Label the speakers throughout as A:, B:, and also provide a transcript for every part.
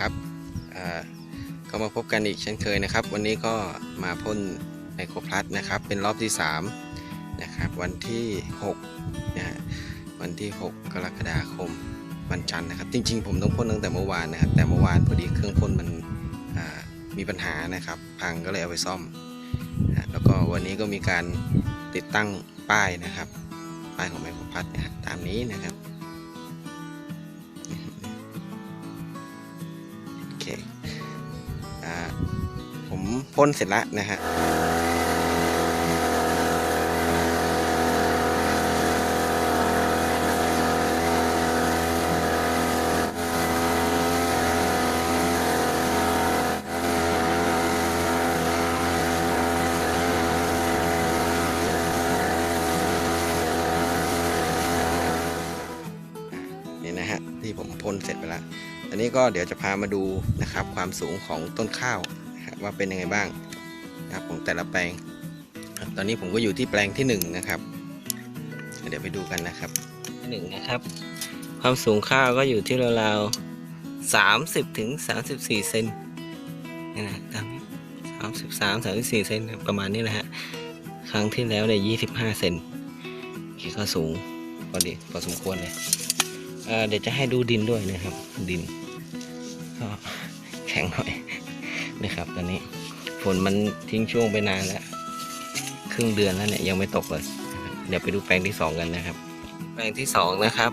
A: ครับก็มาพบกันอีกเช่นเคยนะครับ วันนี้ก็มาพ่นไมโครพลัสนะครับ เป็นรอบที่3นะครับ วันที่6นะฮะวันที่ 6 กรกฎาคมวันจันทร์นะครับ จริงๆ ผมต้องพ่นตั้งแต่เมื่อวานนะครับ แต่เมื่อวานพอดีเครื่องพ่นมันมีปัญหานะครับ พังก็เลยเอาไปซ่อมนะแล้วก็วันนี้ก็มีการติดตั้งป้ายนะครับ ป้ายของไมโครพลัสนะตามนี้นะครับ เคอ่าผมพ่นเสร็จแล้วนะฮะ นะฮะที่ผมพ่นเสร็จไปแล้วอันนี้ก็เดี๋ยวจะพามาดูนะครับความสูงของต้นข้าวว่าเป็นยังไงบ้างนะครับของแต่ละแปลง ตอนนี้ผมก็อยู่ที่แปลงที่หนึ่งนะครับเดี๋ยวไปดูกันนะครับหนึ่งนะครับ ความสูงข้าวก็อยู่ที่ราวๆสามสิบถึงสามสิบสี่เซนนี่นะตามนี้สามสิบสามสามสิบสี่เซนประมาณนี้แหละฮะครั้งที่แล้วเนี่ยยี่สิบห้าเซนโอก็สูงพอดีพอสมควรเลย เเดี๋ยวจะให้ดูดินด้วยนะครับ ดินก็แข็งหน่อยนะครับตอนนี้ฝนมันทิ้งช่วงไปนานแล้ว ครึ่งเดือนแล้วเนี่ยยังไม่ตกเลย เดี๋ยวไปดูแปลงที่สองกันนะครับ แปลงที่สองนะครับ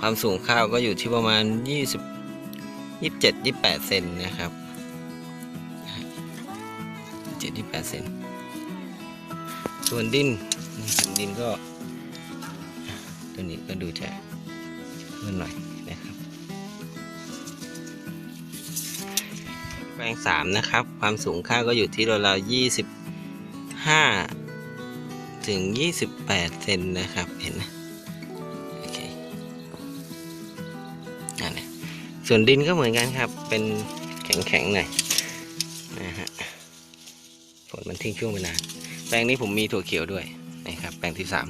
A: ความสูงข้าวก็อยู่ที่ประมาณ 20 27 28เซนนะครับ7 28เซนส่วนดินดินก็ตัวนี้ก็ดูจะ เพิ่มหน่อยนะครับ แปลงสามนะครับ ความสูงข้าก็อยู่ที่ราวๆยี่สิบห้าถึงยี่สิบแปดเซนนะครับ เห็นนะโอเคนั่นแหละส่วนดินก็เหมือนกันครับ เป็นแข็งๆหน่อยนะฮะฝนมันทิ้งช่วงไปนาน แปลงนี้ผมมีถั่วเขียวด้วยนะครับ แปลงที่สาม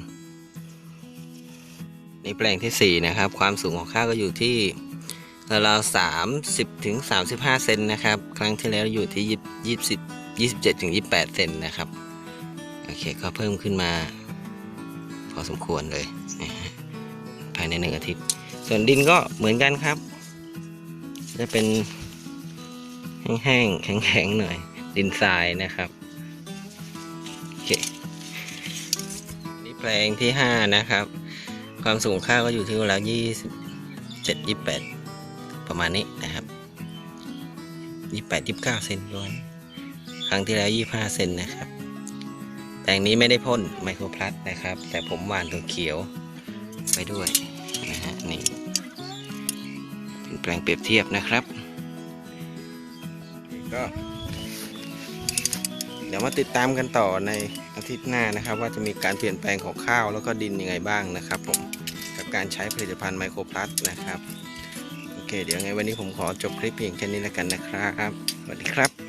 A: นี่แปลงที่ 4 นะครับ ความสูงของข้าวก็อยู่ที่ราวๆสามสิบถึงสามสิบห้าเซนนะครับ ครั้งที่แล้วอยู่ที่ยี่สิบยี่สิบเจ็ดถึงยี่แปดเซนนะครับ โอเค ก็เพิ่มขึ้นมา พอสมควรเลย ภายในหนึ่งอาทิตย์ ส่วนดินก็เหมือนกันครับ จะเป็นแห้งๆ แข็งๆ หน่อย ดินทรายนะครับ โอเค นี่แปลงที่5นะครับ ความสูงข้าวก็อยู่ที่ราวยี่สิบเจ็ดยี่แปดประมาณนี้นะครับยี่แปดยี่เก้าเซนประมาณนี้ครั้งที่แล้วยี่ห้าเซนนะครับ แต่งนี้ไม่ได้พ่นไมโครพลัสนะครับ แต่ผมหวานตัวเขียวไปด้วยนะฮะนี่เป็นแปลงเปรียบเทียบนะครับก็ เดี๋ยวมาติดตามกันต่อในอาทิตย์หน้านะครับ ว่าจะมีการเปลี่ยนแปลงของข้าวแล้วก็ดินยังไงบ้างนะครับผมกับการใช้ผลิตภัณฑ์ไมโครพลัสนะครับ โอเค เดี๋ยวไงวันนี้ผมขอจบคลิปเพียงแค่นี้แล้วกันนะครับสวัสดีครับ